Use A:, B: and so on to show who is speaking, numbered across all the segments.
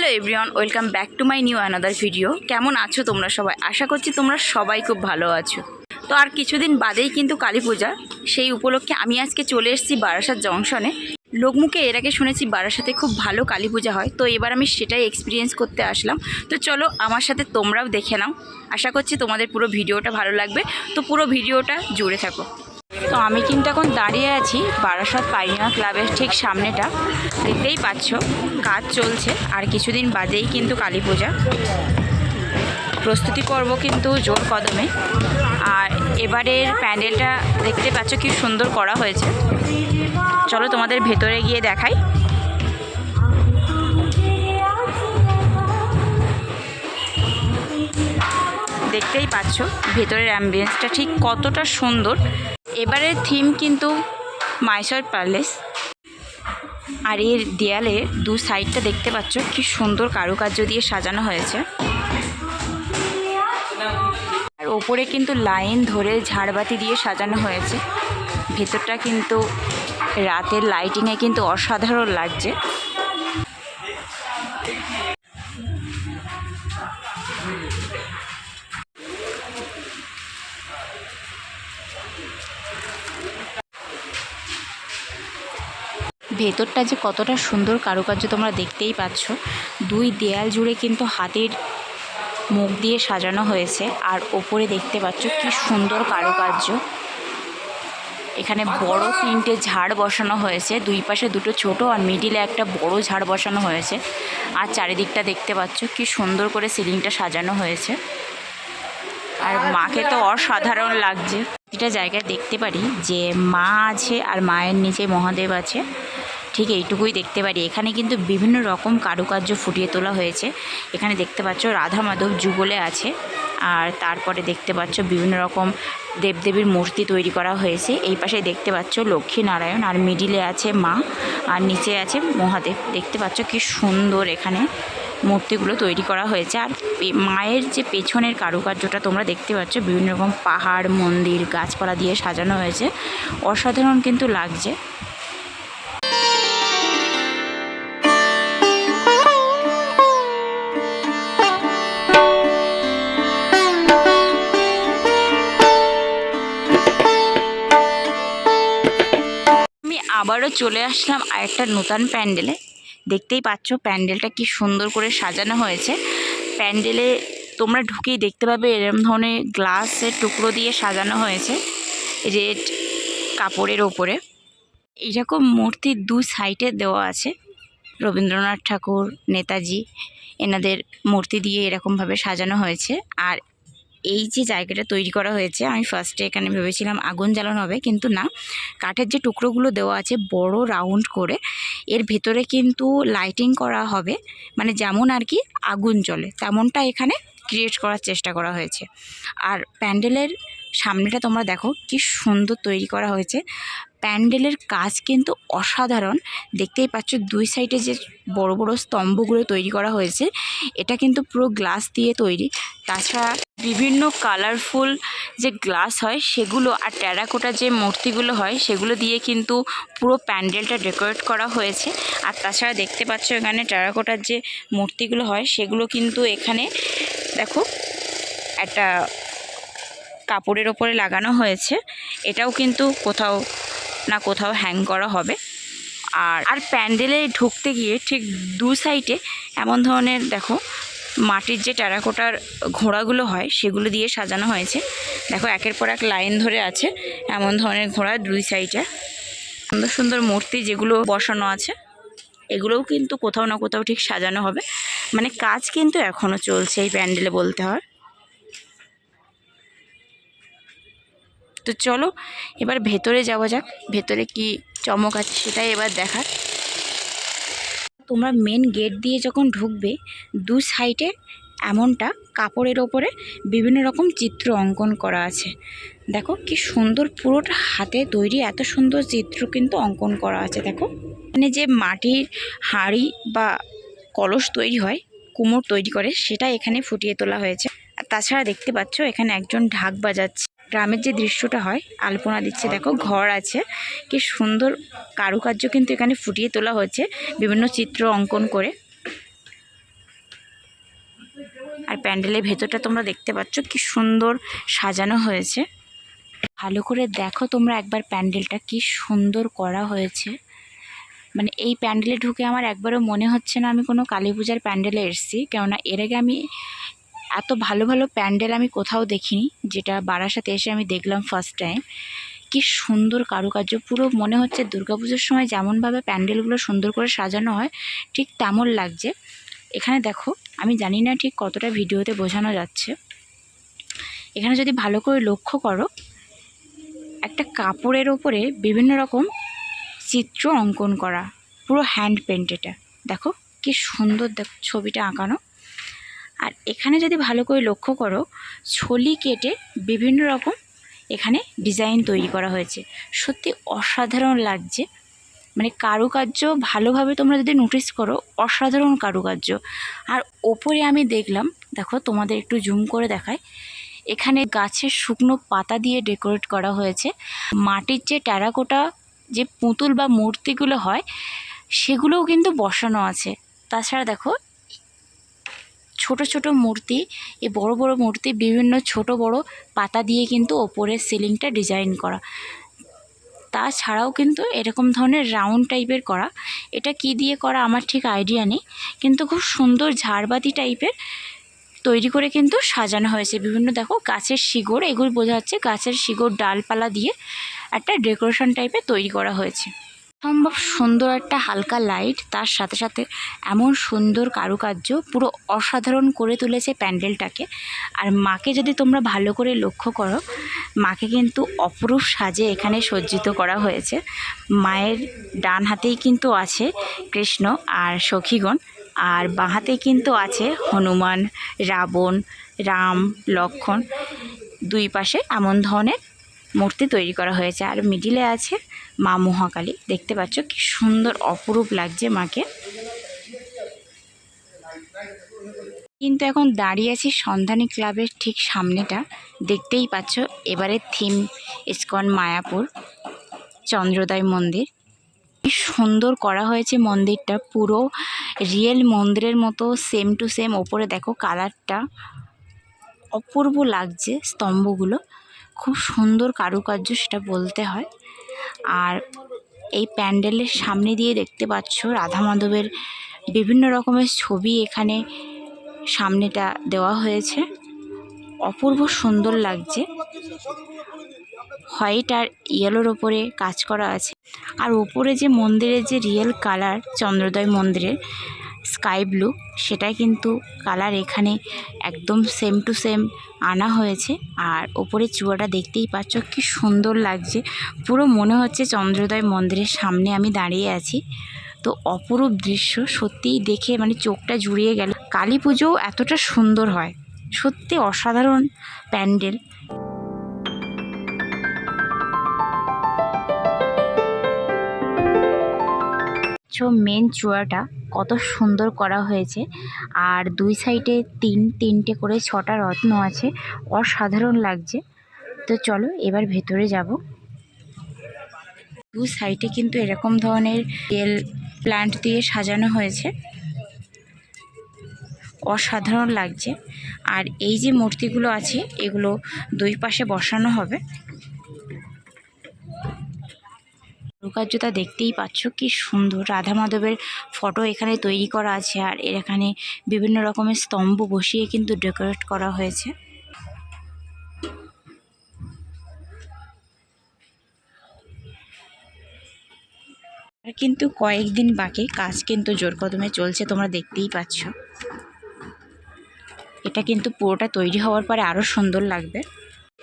A: Hello everyone, welcome back to my new another video. কেমন আছো তোমরা সবাই? আশা করছি তোমরা সবাই খুব ভালো আছো। তো আর কিছুদিন বাদেই কিন্তু কালী পূজা। সেই উপলক্ষে আমি আজকে চলে এসেছি বারাসাত জংশনে। লোকমুখে এর আগে শুনেছি বারাসাতে খুব ভালো কালী পূজা হয়। তো এবার আমি সেটাই এক্সপিরিয়েন্স করতে আসলাম। তো চলো আমার সাথে তোমরাও দেখে নাও। আশা করছি তোমাদের পুরো ভিডিওটা ভালো লাগবে। তো পুরো ভিডিওটা জুড়ে থাকো। তো আমি কিন্তু এখন দাঁড়িয়ে আছি বারাসাত পাইনা ক্লাবের ঠিক সামনেটা। দেখতেই পাচ্ছ, কাজ চলছে। আর কিছুদিন বাদেই কিন্তু কালী পূজা। প্রস্তুতি পর্ব কিন্তু জোর কদমে। আর এবারের প্যান্ডেলটা দেখতে পাচ্ছ কি সুন্দর করা হয়েছে। চলো তোমাদের ভেতরে গিয়ে দেখাই। দেখতেই পাচ্ছ, ভেতরের অ্যাম্বিয়েন্সটা ঠিক কতটা সুন্দর। এবারের থিম কিন্তু মাইসর প্যালেস। আর এর দেয়ালে দু সাইডটা দেখতে পাচ্ছ, কি সুন্দর কারুকার্য দিয়ে সাজানো হয়েছে। আর ওপরে কিন্তু লাইন ধরে ঝাড়বাতি দিয়ে সাজানো হয়েছে। ভেতরটা কিন্তু রাতের লাইটিংয়ে কিন্তু অসাধারণ লাগছে। ভেতরটা যে কতটা সুন্দর কারুকার্য তোমরা দেখতেই পাচ্ছ। দুই দেয়াল জুড়ে কিন্তু হাতের মুখ দিয়ে সাজানো হয়েছে। আর ওপরে দেখতে পাচ্ছ কি সুন্দর কারুকার্য। এখানে বড় তিনটে ঝাড় বসানো হয়েছে। দুই পাশে দুটো ছোট আর মিডিলে একটা বড় ঝাড় বসানো হয়েছে। আর চারিদিকটা দেখতে পাচ্ছ কি সুন্দর করে সিলিংটা সাজানো হয়েছে। আর মাকে তো অসাধারণ লাগছে। এটা জায়গায় দেখতে পারি যে মা আছে আর মায়ের নিচে মহাদেব আছে। ঠিক এইটুকুই দেখতে পারি। এখানে কিন্তু বিভিন্ন রকম কারুকার্য ফুটিয়ে তোলা হয়েছে। এখানে দেখতে পাচ্ছ রাধা মাধব যুগলে আছে। আর তারপরে দেখতে পাচ্ছ বিভিন্ন রকম দেবদেবীর মূর্তি তৈরি করা হয়েছে। এই পাশে দেখতে পাচ্ছ লক্ষ্মী নারায়ণ আর মিডিলে আছে মা। আর নিচে আছে মহাদেব। দেখতে পাচ্ছ কি সুন্দর এখানে মূর্তিগুলো তৈরি করা হয়েছে। আর মায়ের যে পেছনের কারুকার্যটা তোমরা দেখতে পাচ্ছ, বিভিন্ন রকম পাহাড়, মন্দির, গাছপালা দিয়ে সাজানো হয়েছে। অসাধারণ কিন্তু লাগছে। চলে আসলাম আরেকটা নতুন প্যান্ডেলে। দেখতেই পাচ্ছ প্যান্ডেলটা কি সুন্দর করে সাজানো হয়েছে। প্যান্ডেলে তোমরা ঢুকেই দেখতে পাবে এরম ধরনের গ্লাসের টুকরো দিয়ে সাজানো হয়েছে রেড কাপড়ের ওপরে। এইরকম মূর্তির দু সাইডে দেওয়া আছে। রবীন্দ্রনাথ ঠাকুর, নেতাজি, এনাদের মূর্তি দিয়ে এরকমভাবে সাজানো হয়েছে। আর এই যে জায়গাটা তৈরি করা হয়েছে, আমি ফার্স্টে এখানে ভেবেছিলাম আগুন জ্বালানো হবে, কিন্তু না। কাঠের যে টুকরোগুলো দেওয়া আছে, বড় রাউন্ড করে, এর ভেতরে কিন্তু লাইটিং করা হবে মানে যেমন আর কি আগুন জ্বলে, তেমনটা এখানে ক্রিয়েট করার চেষ্টা করা হয়েছে। আর প্যান্ডেলের সামনেটা তোমরা দেখো, কি সুন্দর তৈরি করা হয়েছে। প্যান্ডেলের কাজ কিন্তু অসাধারণ। দেখতেই পাচ্ছ দুই সাইডে যে বড় বড় স্তম্ভগুলো তৈরি করা হয়েছে, এটা কিন্তু পুরো গ্লাস দিয়ে তৈরি। তাছাড়া বিভিন্ন কালারফুল যে গ্লাস হয়, সেগুলো আর টেরাকোটা যে মূর্তিগুলো হয়, সেগুলো দিয়ে কিন্তু পুরো প্যান্ডেলটা ডেকোরেট করা হয়েছে। আর তাছাড়া দেখতে পাচ্ছ এখানে টেরাকোটার যে মূর্তিগুলো হয়, সেগুলো কিন্তু এখানে দেখো একটা কাপড়ের ওপরে লাগানো হয়েছে। এটাও কিন্তু কোথাও না কোথাও হ্যাং করা হবে। আর আর প্যান্ডেলে ঢুকতে গিয়ে ঠিক দু সাইডে এমন ধরনের দেখো, মাটির যে টেরাকোটার ঘোড়াগুলো হয়, সেগুলো দিয়ে সাজানো হয়েছে। দেখো, একের পর এক লাইন ধরে আছে এমন ধরনের ঘোড়া দুই সাইডে সুন্দর সুন্দর মূর্তি যেগুলো বসানো আছে, এগুলোও কিন্তু কোথাও না কোথাও ঠিক সাজানো হবে। মানে কাজ কিন্তু এখনও চলছে এই প্যান্ডেলে বলতে হয়। তো চলো, এবার ভেতরে যাওয়া যাক। ভেতরে কি চমক আছে সেটাই এবার দেখার। তোমরা মেন গেট দিয়ে যখন ঢুকবে, দু সাইডে এমনটা কাপড়ের ওপরে বিভিন্ন রকম চিত্র অঙ্কন করা আছে। দেখো কি সুন্দর পুরোটা হাতে তৈরি, এত সুন্দর চিত্র কিন্তু অঙ্কন করা আছে, দেখো। মানে যে মাটির হাঁড়ি বা কলস তৈরি হয়, কুমোর তৈরি করে, সেটা এখানে ফুটিয়ে তোলা হয়েছে। তাছাড়া দেখতে পাচ্ছ, এখানে একজন ঢাক বাজাচ্ছে। গ্রামের যে দৃশ্যটা হয়, আলপনা দিচ্ছে, দেখো ঘর আছে। কি সুন্দর কারুকার্য কিন্তু এখানে ফুটিয়ে তোলা হয়েছে, বিভিন্ন চিত্র অঙ্কন করে। আর প্যান্ডেলের ভেতরটা তোমরা দেখতে পাচ্ছ, কি সুন্দর সাজানো হয়েছে। ভালো করে দেখো তোমরা একবার প্যান্ডেলটা কি সুন্দর করা হয়েছে। মানে এই প্যান্ডেলে ঢুকে আমার একবারও মনে হচ্ছে না আমি কোনো কালী পূজার প্যান্ডেলে এসেছি, কেননা এর আগে আমি এত ভালো ভালো প্যান্ডেল আমি কোথাও দেখিনি, যেটা বারাসাতে এসে আমি দেখলাম ফার্স্ট টাইম কি সুন্দর কারুকার্য, পুরো মনে হচ্ছে দুর্গাপুজোর সময় যেমনভাবে প্যান্ডেলগুলো সুন্দর করে সাজানো হয়, ঠিক তেমন লাগছে। এখানে দেখো, আমি জানি না ঠিক কতটা ভিডিওতে বোঝানো যাচ্ছে। এখানে যদি ভালো করে লক্ষ্য করো, একটা কাপড়ের ওপরে বিভিন্ন রকম চিত্র অঙ্কন করা, পুরো হ্যান্ড পেন্ট এটা। দেখো, কি সুন্দর দেখ, ছবিটা আঁকানো। আর এখানে যদি ভালো করে লক্ষ্য করো, ছলি কেটে বিভিন্ন রকম এখানে ডিজাইন তৈরি করা হয়েছে। সত্যি অসাধারণ লাগছে। মানে কারুকার্য ভালোভাবে তোমরা যদি নোটিস করো, অসাধারণ কারুকার্য। আর ওপরে আমি দেখলাম, দেখো তোমাদের একটু জুম করে দেখায় এখানে গাছের শুকনো পাতা দিয়ে ডেকোরেট করা হয়েছে। মাটির যে টেরাকোটা, যে পুতুল বা মূর্তিগুলো হয়, সেগুলোও কিন্তু বসানো আছে। তাছাড়া দেখো ছোট ছোট মূর্তি, এই বড় বড় মূর্তি বিভিন্ন ছোট বড় পাতা দিয়ে কিন্তু ওপরের সিলিংটা ডিজাইন করা। তাছাড়াও কিন্তু এরকম ধরনের রাউন্ড টাইপের করা। এটা কি দিয়ে করা আমার ঠিক আইডিয়া নেই। কিন্তু খুব সুন্দর ঝাড়বাতি টাইপের তৈরি করে কিন্তু সাজানো হয়েছে। বিভিন্ন দেখো গাছের শিকড়, এগুলো বোঝা যাচ্ছে গাছের শিকড় ডালপালা দিয়ে একটা ডেকোরেশন টাইপের তৈরি করা হয়েছে। সম্ভব সুন্দর একটা হালকা লাইট তার সাথে সাথে এমন সুন্দর কারুকার্য পুরো অসাধারণ করে তুলেছে প্যান্ডেলটাকে। আর মাকে যদি তোমরা ভালো করে লক্ষ্য করো, মাকে কিন্তু অপরূপ সাজে এখানে সজ্জিত করা হয়েছে। মায়ের ডান হাতেই কিন্তু আছে কৃষ্ণ আর সখীগণ, আর বাঁ হাতে কিন্তু আছে হনুমান, রাবণ, রাম, লক্ষণ। দুই পাশে এমন ধরনের মূর্তি তৈরি করা হয়েছে। আর মিডিলে আছে মা মহাকালী। দেখতে পাচ্ছ কি সুন্দর, অপরূপ লাগছে মাকে। কিন্তু এখন দাঁড়িয়ে আছি সন্ধানী ক্লাবের ঠিক সামনেটা। দেখতেই পাচ্ছ এবারে থিম ইস্কন মায়াপুর, চন্দ্রোদয় মন্দির। কি সুন্দর করা হয়েছে মন্দিরটা, পুরো রিয়েল মন্দিরের মতো সেম টু সেম ওপরে দেখো কালারটা অপূর্ব লাগছে স্তম্ভগুলো। খুব সুন্দর কারুকার্য সেটা বলতে হয়। আর এই প্যান্ডেলের সামনে দিয়ে দেখতে পাচ্ছ রাধা মাধবের বিভিন্ন রকমের ছবি এখানে সামনেটা দেওয়া হয়েছে। অপূর্ব সুন্দর লাগছে। হোয়াইট আর ইয়েলোর ওপরে কাজ করা আছে। আর ওপরে যে মন্দিরের যে রিয়েল কালার চন্দ্রোদয় মন্দিরের স্কাই ব্লু সেটা কিন্তু কালার এখানে একদম সেম টু সেম আনা হয়েছে। আর ওপরে চূড়াটা দেখতেই পাচ্ছ, কি সুন্দর লাগছে। পুরো মনে হচ্ছে চন্দ্রোদয় মন্দিরের সামনে আমি দাঁড়িয়ে আছি। তো অপরূপ দৃশ্য, সত্যিই দেখে মানে চোখটা জুড়িয়ে গেল। কালী পুজোও এতটা সুন্দর হয়। সত্যি অসাধারণ প্যান্ডেল। মেন চূড়াটা কত সুন্দর করা হয়েছে। আর দুই সাইডে তিন, তিনটে করে ছটা রত্ন আছে। অসাধারণ লাগছে। তো চলো এবার ভেতরে যাব। দু সাইডে কিন্তু এরকম ধরনের তেল প্ল্যান্ট দিয়ে সাজানো হয়েছে। অসাধারণ লাগছে। আর এই যে মূর্তিগুলো আছে, এগুলো দুই পাশে বসানো হবে। কারুকার্যতা দেখতেই পাচ্ছ, কি সুন্দর। রাধা মাধবের ফটো এখানে তৈরি করা আছে আর এখানে বিভিন্ন রকমের স্তম্ভ বসিয়ে কিন্তু ডেকোরেট করা হয়েছে। আর কিন্তু কয়েকদিন বাকি, কাজ কিন্তু জোর কদমে চলছে, তোমরা দেখতেই পাচ্ছ। এটা কিন্তু পুরোটা তৈরি হওয়ার পরে আরও সুন্দর লাগবে।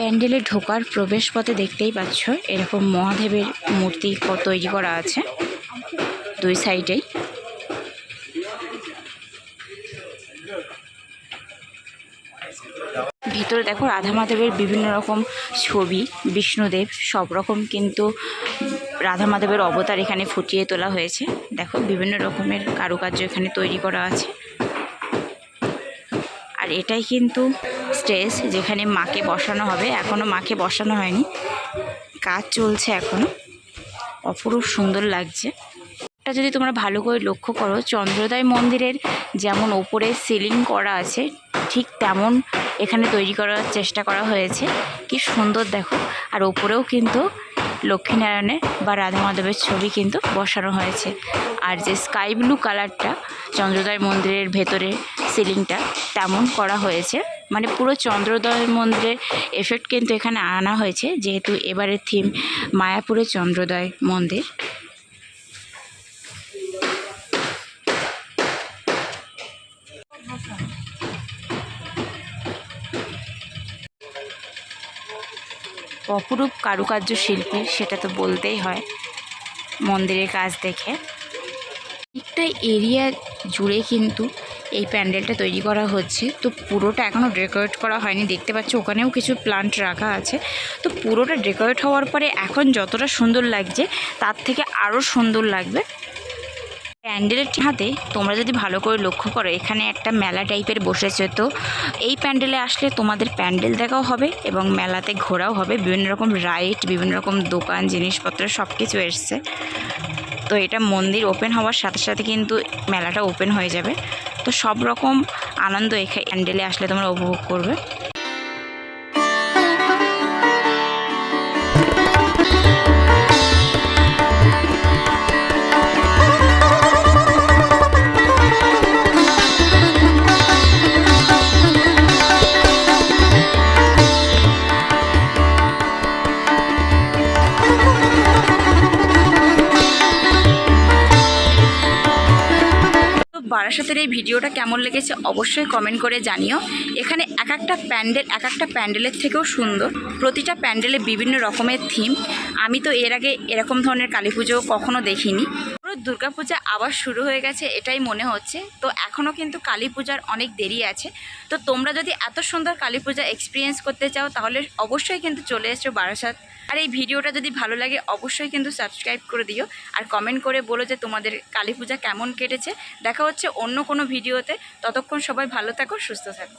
A: প্যান্ডেলে ঢোকার প্রবেশ পথে দেখতেই পাচ্ছ এরকম মহাদেবের মূর্তি তৈরি করা আছে দুই সাইডেই। ভিতরে দেখো রাধা মাধবের বিভিন্ন রকম ছবি, বিষ্ণুদেব, সব রকম কিন্তু রাধা মাধবের অবতার এখানে ফুটিয়ে তোলা হয়েছে। দেখো বিভিন্ন রকমের কারুকার্য এখানে তৈরি করা আছে। আর এটাই কিন্তু স্টেজ যেখানে মাকে বসানো হবে এখনও মাকে বসানো হয়নি। কাজ চলছে এখনও অপরূপ সুন্দর লাগছে। এটা যদি তোমরা ভালো করে লক্ষ্য করো, চন্দ্রোদয় মন্দিরের যেমন ওপরে সিলিং করা আছে, ঠিক তেমন এখানে তৈরি করার চেষ্টা করা হয়েছে। কি সুন্দর দেখো। আর ওপরেও কিন্তু লক্ষ্মীনারায়ণের বা রাধা মাধবের ছবি কিন্তু বসানো হয়েছে। আর যে স্কাই ব্লু কালারটা চন্দ্রোদয় মন্দিরের ভেতরে সিলিংটা, তেমন করা হয়েছে। মানে পুরো চন্দ্রোদয় মন্দিরের এফেক্ট কিন্তু এখানে আনা হয়েছে, যেহেতু এবারের থিম মায়াপুরের চন্দ্রোদয় মন্দির। অপরূপ কারুকার্য শিল্পী, সেটা তো বলতেই হয়, মন্দিরের কাজ দেখে। একটা এরিয়া জুড়ে কিন্তু এই প্যান্ডেলটা তৈরি করা হচ্ছে। তো পুরোটা এখনও ডেকোরেট করা হয়নি। দেখতে পাচ্ছ, ওখানেও কিছু প্লান্ট রাখা আছে। তো পুরোটা ডেকোরেট হওয়ার পরে এখন যতটা সুন্দর লাগছে, তার থেকে আরও সুন্দর লাগবে। প্যান্ডেলের হাতে তোমরা যদি ভালো করে লক্ষ্য করো, এখানে একটা মেলা টাইপের বসেছে। তো এই প্যান্ডেলে আসলে তোমাদের প্যান্ডেল দেখাও হবে এবং মেলাতে ঘোরাও হবে। বিভিন্ন রকম রাইড, বিভিন্ন রকম দোকান, জিনিসপত্র সব কিছু এসছে। তো এটা মন্দির ওপেন হওয়ার সাথে সাথে কিন্তু মেলাটা ওপেন হয়ে যাবে। তো সব রকম আনন্দ এখানে প্যান্ডেলে আসলে তোমরা উপভোগ করবে। বারাসাতের এই ভিডিওটা কেমন লেগেছে অবশ্যই কমেন্ট করে জানিও। এখানে এক একটা প্যান্ডেল, এক একটা প্যান্ডেলের থেকেও সুন্দর। প্রতিটা প্যান্ডেলে বিভিন্ন রকমের থিম আমি তো এর আগে এরকম ধরনের কালী পুজো কখনো দেখিনি। পুরো দুর্গাপূজা আবার শুরু হয়ে গেছে, এটাই মনে হচ্ছে। তো এখনও কিন্তু কালী পূজার অনেক দেরি আছে। তো তোমরা যদি এত সুন্দর কালী পূজা এক্সপিরিয়েন্স করতে চাও, তাহলে অবশ্যই কিন্তু চলে এসছো বারাসাত। আর এই ভিডিওটা যদি ভালো লাগে, অবশ্যই কিন্তু সাবস্ক্রাইব করে দিও আর কমেন্ট করে বলো যে তোমাদের কালী পূজা কেমন কেটেছে। দেখা হচ্ছে অন্য কোনো ভিডিওতে। ততক্ষণ সবাই ভালো থাকো, সুস্থ থাকো।